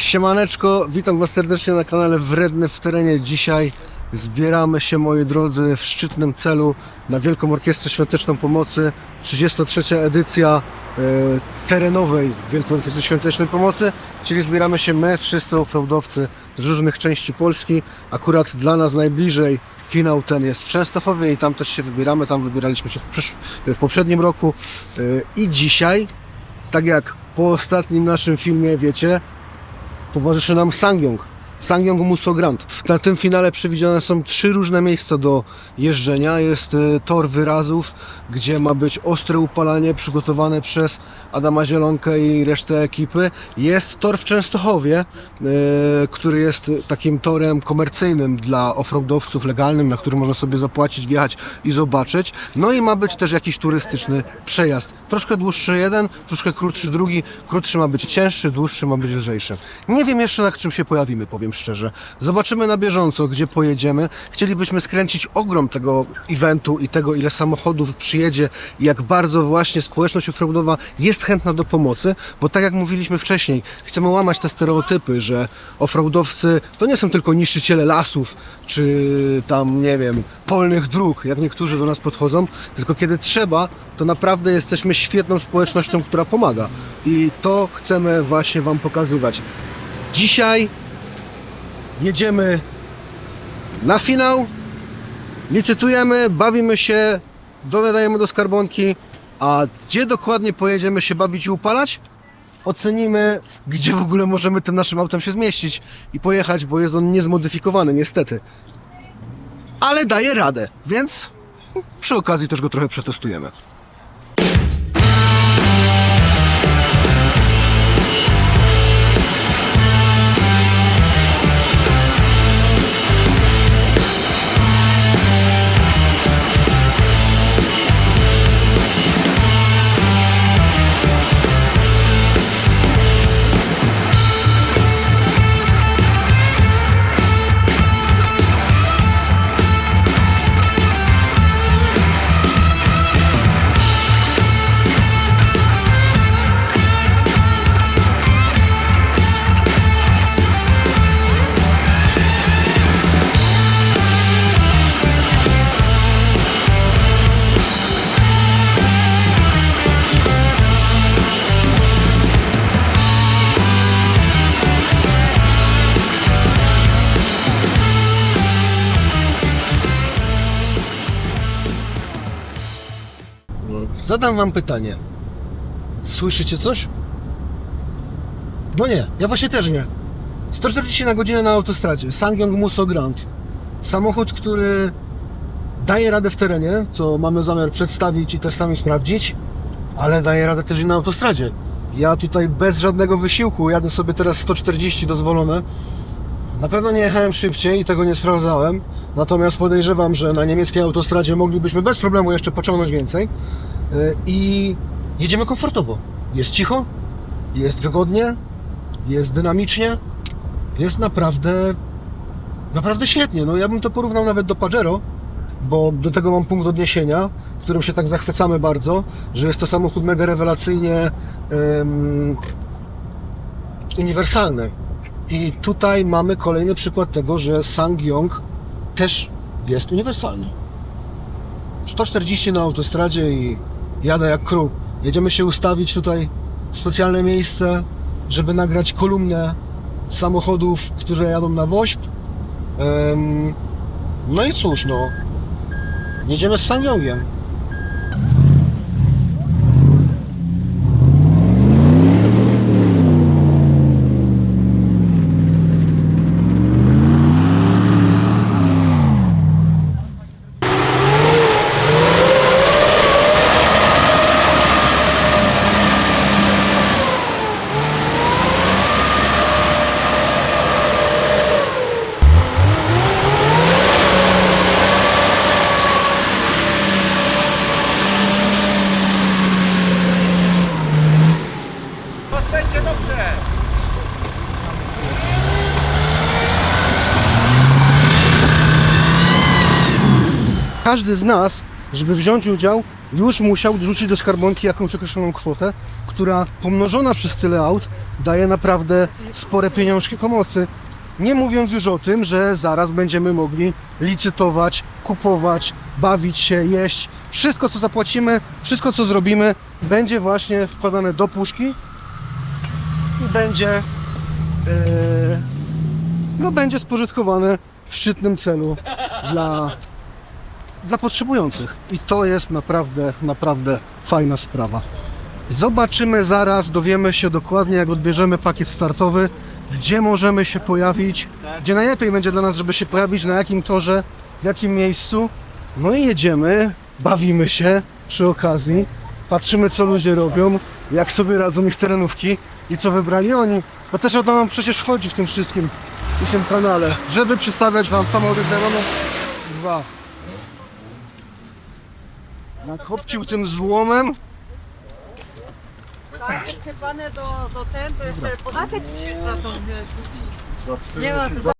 Siemaneczko, witam Was serdecznie na kanale Wredny w terenie. Dzisiaj zbieramy się, moi drodzy, w szczytnym celu na Wielką Orkiestrę Świąteczną Pomocy. 33. edycja e, terenowej Wielkiej Orkiestry Świątecznej Pomocy, czyli zbieramy się my, wszyscy offroadowcy z różnych części Polski. Akurat dla nas najbliżej finał ten jest w Częstochowie i tam też się wybieramy. Tam wybieraliśmy się w, w poprzednim roku e, i dzisiaj, tak jak po ostatnim naszym filmie, wiecie, towarzyszy nam Sangyong. Sangyong Muso Grand. Na tym finale przewidziane są trzy różne miejsca do jeżdżenia. Jest e, tor wyrazów, gdzie ma być ostre upalanie przygotowane przez Adama Zielonkę i resztę ekipy. Jest tor w Częstochowie, e, który jest takim torem komercyjnym dla offroadowców legalnym, na który można sobie zapłacić, wjechać i zobaczyć. No i ma być też jakiś turystyczny przejazd. Troszkę dłuższy jeden, troszkę krótszy drugi. Krótszy ma być cięższy, dłuższy ma być lżejszy. Nie wiem jeszcze na czym się pojawimy, powiem szczerze. Zobaczymy na bieżąco, gdzie pojedziemy. Chcielibyśmy skręcić ogrom tego eventu i tego, ile samochodów przyjedzie i jak bardzo właśnie społeczność offroadowa jest chętna do pomocy, bo tak jak mówiliśmy wcześniej, chcemy łamać te stereotypy, że offroadowcy to nie są tylko niszczyciele lasów, czy tam, nie wiem, polnych dróg, jak niektórzy do nas podchodzą, tylko kiedy trzeba, to naprawdę jesteśmy świetną społecznością, która pomaga. I to chcemy właśnie Wam pokazywać. Dzisiaj jedziemy na finał, licytujemy, bawimy się, dodajemy do skarbonki, a gdzie dokładnie pojedziemy się bawić i upalać? Ocenimy, gdzie w ogóle możemy tym naszym autem się zmieścić i pojechać, bo jest on niezmodyfikowany niestety. Ale daje radę, więc przy okazji też go trochę przetestujemy. Zadam wam pytanie. Słyszycie coś? No nie, ja właśnie też nie. 140 na godzinę na autostradzie. Sangyong Muso Grand. Samochód, który daje radę w terenie, co mamy zamiar przedstawić i też sami sprawdzić, ale daje radę też i na autostradzie. Ja tutaj bez żadnego wysiłku jadę sobie teraz 140 dozwolone. Na pewno nie jechałem szybciej i tego nie sprawdzałem. Natomiast podejrzewam, że na niemieckiej autostradzie moglibyśmy bez problemu jeszcze pociągnąć więcej. Yy, I jedziemy komfortowo. Jest cicho, jest wygodnie, jest dynamicznie, jest naprawdę, naprawdę świetnie. No ja bym to porównał nawet do Pajero, bo do tego mam punkt odniesienia, którym się tak zachwycamy bardzo, że jest to samochód mega rewelacyjnie em, uniwersalny. I tutaj mamy kolejny przykład tego, że Sangyong też jest uniwersalny. 140 na autostradzie i jadę jak król. Jedziemy się ustawić tutaj w specjalne miejsce, żeby nagrać kolumnę samochodów, które jadą na. Em, no i cóż, no. Jedziemy z Sangyongiem. Każdy z nas, żeby wziąć udział, już musiał rzucić do skarbonki jakąś określoną kwotę, która pomnożona przez tyle aut daje naprawdę spore pieniążki pomocy. Nie mówiąc już o tym, że zaraz będziemy mogli licytować, kupować, bawić się, jeść. Wszystko co zapłacimy, wszystko co zrobimy będzie właśnie wkładane do puszki i będzie e, no będzie spożytkowane w szczytnym celu dla, dla potrzebujących. I to jest naprawdę, naprawdę fajna sprawa. Zobaczymy zaraz, dowiemy się dokładnie, jak odbierzemy pakiet startowy, gdzie możemy się pojawić, gdzie najlepiej będzie dla nas, żeby się pojawić, na jakim torze, w jakim miejscu. No i jedziemy, bawimy się przy okazji, patrzymy co ludzie robią, jak sobie radzą ich terenówki i co wybrali oni. Bo też o to nam przecież chodzi w tym wszystkim w tym kanale, żeby przedstawiać Wam samochody Demono 2. Nakopcił tym złomem, Tak, przyczepane do, do ten, to jest e, podatek musisz za to wrzucić. Nie ma to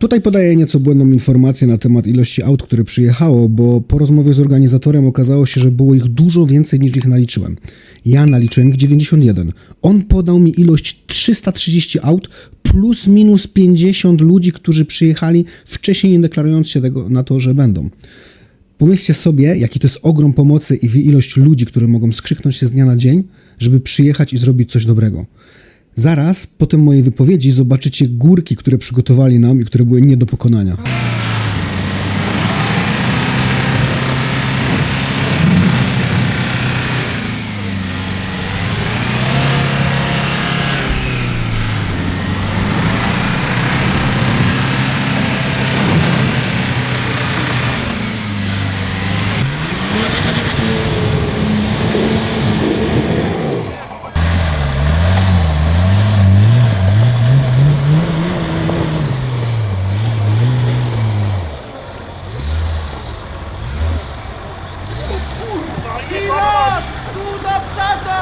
Tutaj podaję nieco błędną informację na temat ilości aut, które przyjechało, bo po rozmowie z organizatorem okazało się, że było ich dużo więcej niż ich naliczyłem. Ja naliczyłem ich 91. On podał mi ilość 330 aut plus minus 50 ludzi, którzy przyjechali wcześniej nie deklarując się tego na to, że będą. Pomyślcie sobie, jaki to jest ogrom pomocy i ilość ludzi, które mogą skrzyknąć się z dnia na dzień, żeby przyjechać i zrobić coś dobrego. Zaraz po tym mojej wypowiedzi zobaczycie górki, które przygotowali nam i które były nie do pokonania. Pilot! Tu do przodu!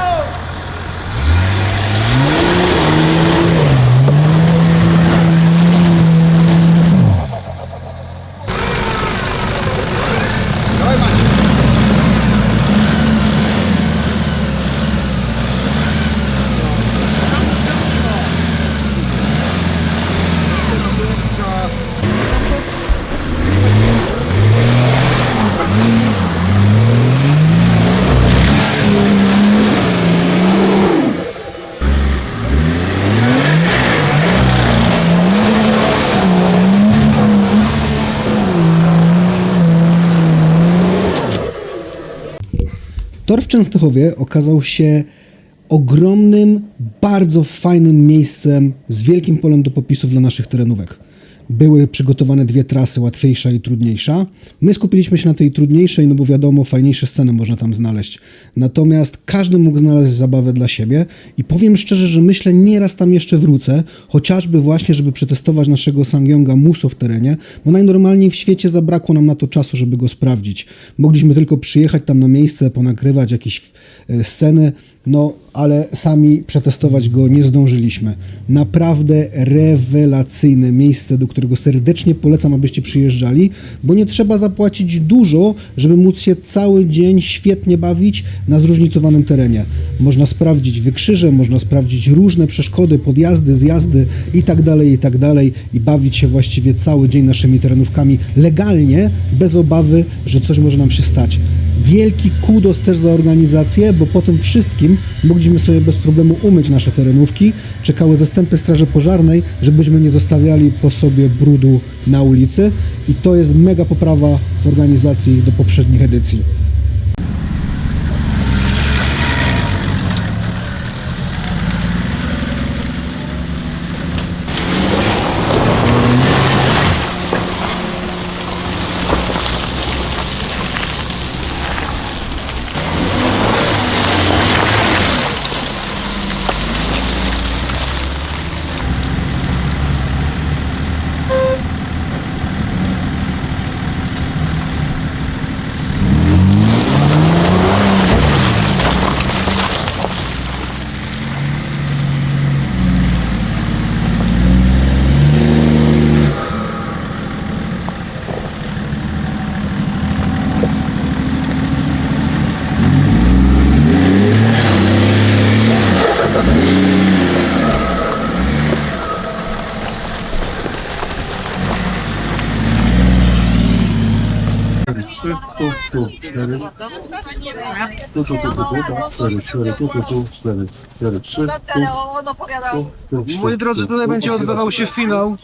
Tor w Częstochowie okazał się ogromnym, bardzo fajnym miejscem z wielkim polem do popisów dla naszych terenówek. Były przygotowane dwie trasy, łatwiejsza i trudniejsza. My skupiliśmy się na tej trudniejszej, no bo wiadomo, fajniejsze sceny można tam znaleźć. Natomiast każdy mógł znaleźć zabawę dla siebie i powiem szczerze, że myślę, nieraz tam jeszcze wrócę, chociażby właśnie, żeby przetestować naszego Sangyonga Muso w terenie, bo najnormalniej w świecie zabrakło nam na to czasu, żeby go sprawdzić. Mogliśmy tylko przyjechać tam na miejsce, ponagrywać jakieś e, sceny, no ale sami przetestować go nie zdążyliśmy. Naprawdę rewelacyjne miejsce, do którego serdecznie polecam, abyście przyjeżdżali, bo nie trzeba zapłacić dużo, żeby móc się cały dzień świetnie bawić na zróżnicowanym terenie. Można sprawdzić wykrzyże, można sprawdzić różne przeszkody, podjazdy, zjazdy i tak dalej, i tak i bawić się właściwie cały dzień naszymi terenówkami legalnie, bez obawy, że coś może nam się stać. Wielki kudos też za organizację, bo po tym wszystkim mogliśmy sobie bez problemu umyć nasze terenówki. Czekały zastępy Straży Pożarnej, żebyśmy nie zostawiali po sobie brudu na ulicy i to jest mega poprawa w organizacji do poprzednich edycji. 4, tu, tu, tu, tu, tu, 4, 4, 4, 4, 3, tu, Moi drodzy, tutaj będzie odbywał się finał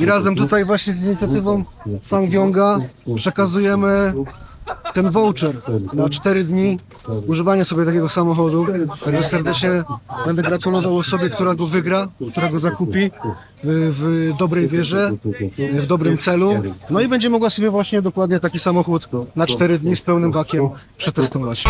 I razem tutaj właśnie z inicjatywą Sangwionga przekazujemy ten voucher na 4 dni używania sobie takiego samochodu. Także serdecznie będę gratulował osobie, która go wygra, która go zakupi w, w dobrej wierze, w dobrym celu. No i będzie mogła sobie właśnie dokładnie taki samochód na 4 dni z pełnym bakiem przetestować.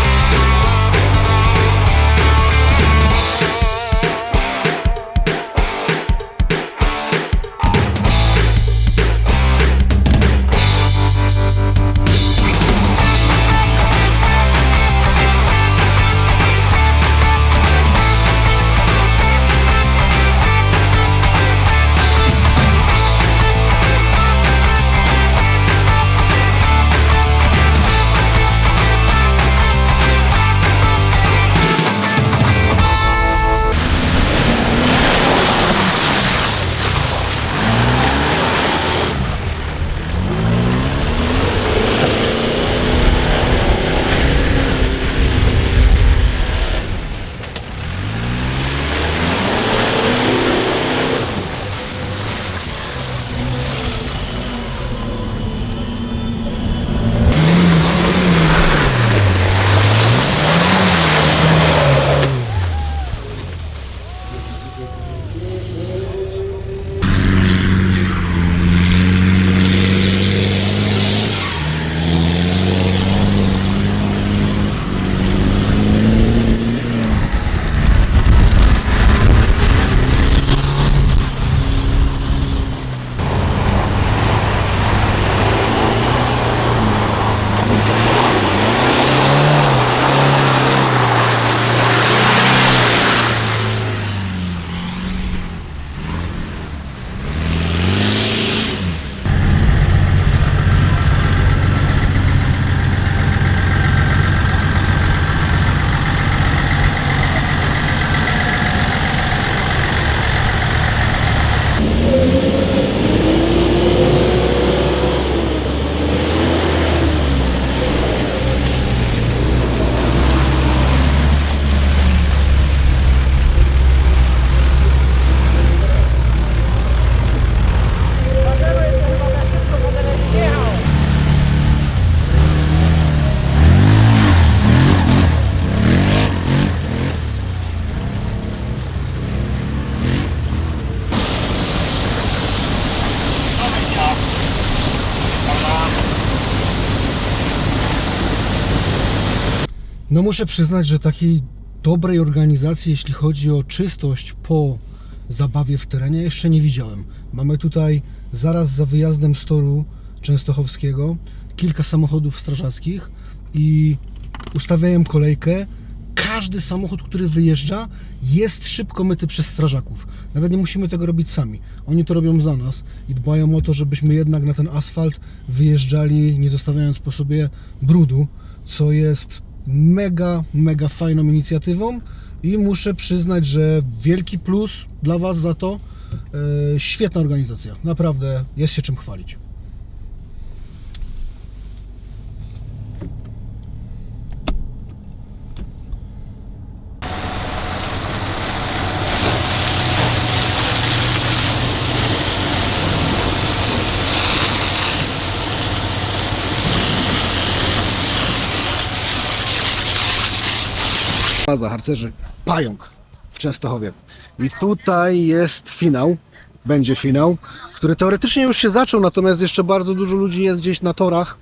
No muszę przyznać, że takiej dobrej organizacji, jeśli chodzi o czystość po zabawie w terenie, jeszcze nie widziałem. Mamy tutaj zaraz za wyjazdem z toru częstochowskiego kilka samochodów strażackich i ustawiają kolejkę. Każdy samochód, który wyjeżdża, jest szybko myty przez strażaków. Nawet nie musimy tego robić sami. Oni to robią za nas i dbają o to, żebyśmy jednak na ten asfalt wyjeżdżali, nie zostawiając po sobie brudu, co jest mega, mega fajną inicjatywą i muszę przyznać, że wielki plus dla Was za to. E, świetna organizacja, naprawdę jest się czym chwalić. Baza harcerzy Pająk w Częstochowie. I tutaj jest finał, będzie finał, który teoretycznie już się zaczął, natomiast jeszcze bardzo dużo ludzi jest gdzieś na torach,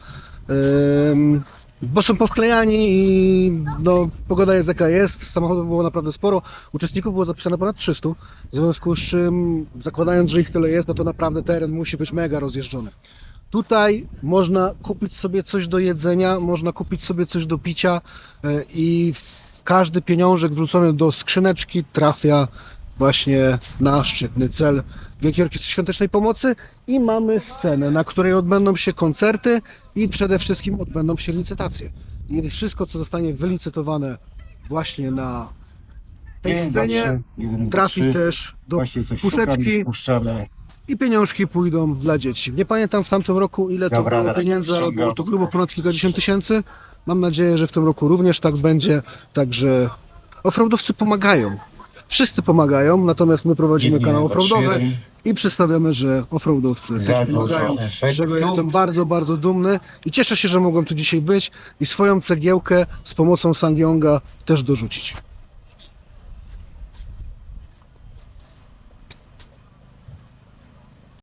bo są powklejani i no, pogoda jest jaka jest, samochodów było naprawdę sporo, uczestników było zapisane ponad 300, w związku z czym zakładając, że ich tyle jest, no to naprawdę teren musi być mega rozjeżdżony. Tutaj można kupić sobie coś do jedzenia, można kupić sobie coś do picia e, i każdy pieniążek wrzucony do skrzyneczki trafia właśnie na szczytny cel Wielkiej Orkiestry Świątecznej Pomocy i mamy scenę, na której odbędą się koncerty i przede wszystkim odbędą się licytacje. I wszystko, co zostanie wylicytowane właśnie na tej scenie, trafi też do szukam, puszeczki i pieniążki pójdą dla dzieci. Nie pamiętam w tamtym roku ile to Dobra, było zaraz pieniędzy, ale było to grubo ponad kilkadziesiąt tysięcy. Mam nadzieję, że w tym roku również tak będzie. Także offroadowcy pomagają. Wszyscy pomagają, natomiast my prowadzimy kanał offroadowy i przedstawiamy, że offroadowcy Za pomagają. dużo Z czego efektów. jestem bardzo, bardzo dumny i cieszę się, że mogłem tu dzisiaj być i swoją cegiełkę z pomocą Sangyonga też dorzucić.